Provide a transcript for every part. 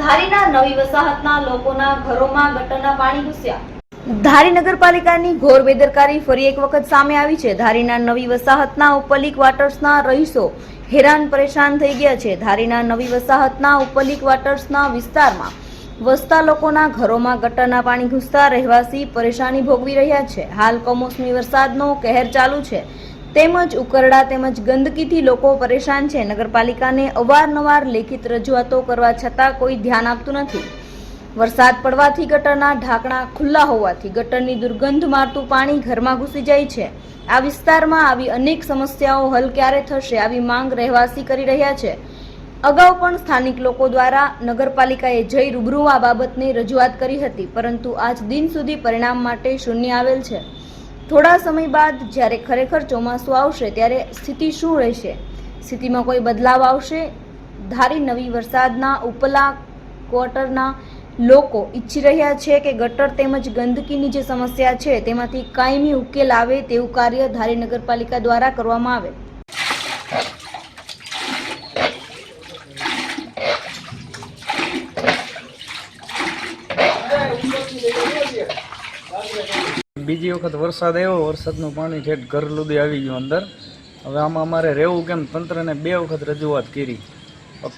ધારીના નવી વસાહતના લોકોના ઘરોમાં ગટરના પાણી ઘૂસ્યા. ધારી નગરપાલિકાની ઘોર બેદરકારી ફરી એક વખત સામે આવી છે. ધારીના નવી વસાહતના ઉપલી ક્વાર્ટર્સના રહીશો હેરાન પરેશાન થઈ ગયા છે. ધારીના નવી વસાહતના ઉપલી ક્વાર્ટર્સના વિસ્તારમાં વસતા લોકોના ઘરોમાં ગટરના પાણી ઘૂસતા રહેવાસી પરેશાની ભોગવી રહ્યા છે. હાલ કમોસમી વરસાદનો કહેર ચાલુ છે. તેમજ ઉકરડા તેમજ ગંદકીથી લોકો પરેશાન છે. નગરપાલિકાને અવારનવાર લેખિત રજૂઆતો કરવા છતાં કોઈ ધ્યાન આપતું નથી. વરસાદ પડવાથી ગટરના ઢાંકણા ખુલ્લા હોવાથી ગટરની દુર્ગંધ મારતું પાણી ઘરમાં ઘૂસી જાય છે. આ વિસ્તારમાં આવી અનેક સમસ્યાઓ હલ ક્યારે થશે આવી માંગ રહેવાસી કરી રહ્યા છે. અગાઉ પણ સ્થાનિક લોકો દ્વારા નગરપાલિકાએ જઈ રૂબરૂ આ બાબતની રજૂઆત કરી હતી, પરંતુ આજ દિન સુધી પરિણામ માટે શૂન્ય આવેલ છે. થોડા સમય બાદ જ્યારે ખરેખર ચોમાસું આવશે, ત્યારે સ્થિતિ શું રહેશે? સ્થિતિમાં કોઈ બદલાવ આવશે? ધારી નવી વરસાદના ઉપલા ક્વાર્ટરના લોકો ઈચ્છી રહ્યા છે કે ગટર તેમજ ગંદકીની જે સમસ્યા છે, તેમાંથી કાયમી ઉકેલ આવે તેવું કાર્ય ધારી નગરપાલિકા દ્વારા કરવામાં આવે. બીજી વખત વરસાદ આવ્યો, વરસાદનું પાણી ઠેઠ ઘર સુધી આવી ગયું અંદર. હવે આમાં અમારે રહેવું કેમ? તંત્રને બે વખત રજૂઆત કરી.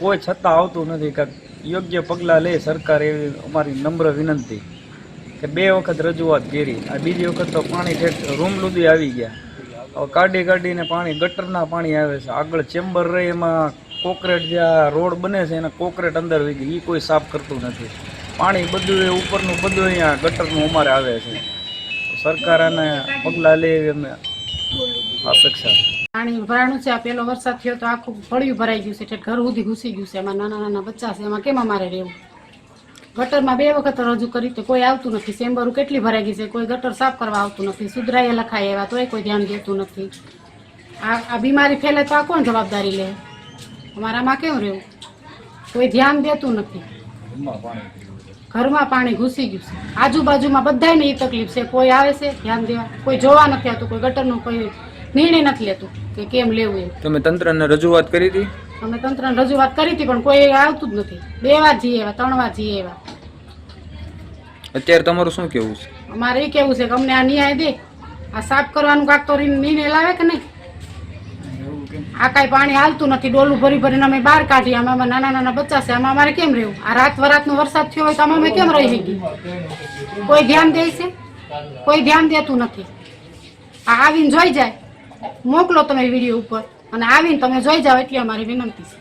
કોઈ છતાં આવતું નથી કાંઈક યોગ્ય પગલાં લે સરકાર એવી અમારી નમ્ર વિનંતી કે બે વખત રજૂઆત કરી. આ બીજી વખત તો પાણી ઠેઠ રૂમ સુધી આવી ગયા. હવે કાઢી કાઢીને પાણી, ગટરના પાણી આવે છે. આગળ ચેમ્બર રહે, એમાં કોકરેટ જે આ રોડ બને છે, એના કોકરેટ અંદર વી ગઈ એ કોઈ સાફ કરતું નથી. પાણી બધું એ ઉપરનું બધું અહીંયા ગટરનું અમારે આવે છે. સરકાર અને પગલાં લે એવી અમે અપેક્ષા પાણી ભરાણું છે આ પેલો વરસાદ થયો તો આખું ફળિયું ભરાઈ ગયું છે એટલે ઘર સુધી ઘૂસી ગયું છે એમાં નાના નાના બચ્ચા છે એમાં કેમ અમારે રહેવું? ગટરમાં બે વખત રજૂ કરી તો કોઈ આવતું નથી ચેમ્બરો કેટલી ભરાઈ ગઈ છે કોઈ ગટર સાફ કરવા આવતું નથી સુધરાએ લખાય એવા તોય કોઈ ધ્યાન દેતું નથી. આ આ બીમારી ફેલે તો આ કોણ જવાબદારી લે? અમારામાં કેમ રહેવું? કોઈ ધ્યાન દેતું નથી. ઘરમાં પાણી ઘૂસી ગયું છે. આજુબાજુમાં બધાને એ તકલીફ છે. કોઈ આવે છે ધ્યાન દેવા. કોઈ જોવા નથી આવતું કોઈ ગટરનું કોઈ નિર્ણય નથી લેતું કે કેમ લેવું એ તમે તંત્રને રજૂઆત કરી હતી? અમે તંત્રને રજૂઆત કરી હતી પણ કોઈ આવતું જ નથી. બે વાર જઈએ એવા ત્રણ વાર જઈએ એવા. અત્યારે તમારું શું કેવું છે? અમારે એ કેવું છે કે અમને આ ન્યાય દે. આ સાફ કરવાનું કાંક તો નિર્ણય લાવે કે નહીં? આ કાંઈ પાણી હાલતું નથી. ડોલું ભરી ભરીને અમે બહાર કાઢીએ. અમે આમાં નાના નાના બચ્ચા છે. આમાં અમારે કેમ રહેવું? આ રાત વરાતનો વરસાદ થયો હોય તો આમાં અમે કેમ રહી શકીએ? કોઈ ધ્યાન દે છે? કોઈ ધ્યાન દેતું નથી. આ આવીને જોઈ જાય. મોકલો તમે વીડિયો ઉપર. અને આવીને તમે જોઈ જાઓ એટલી અમારી વિનંતી છે.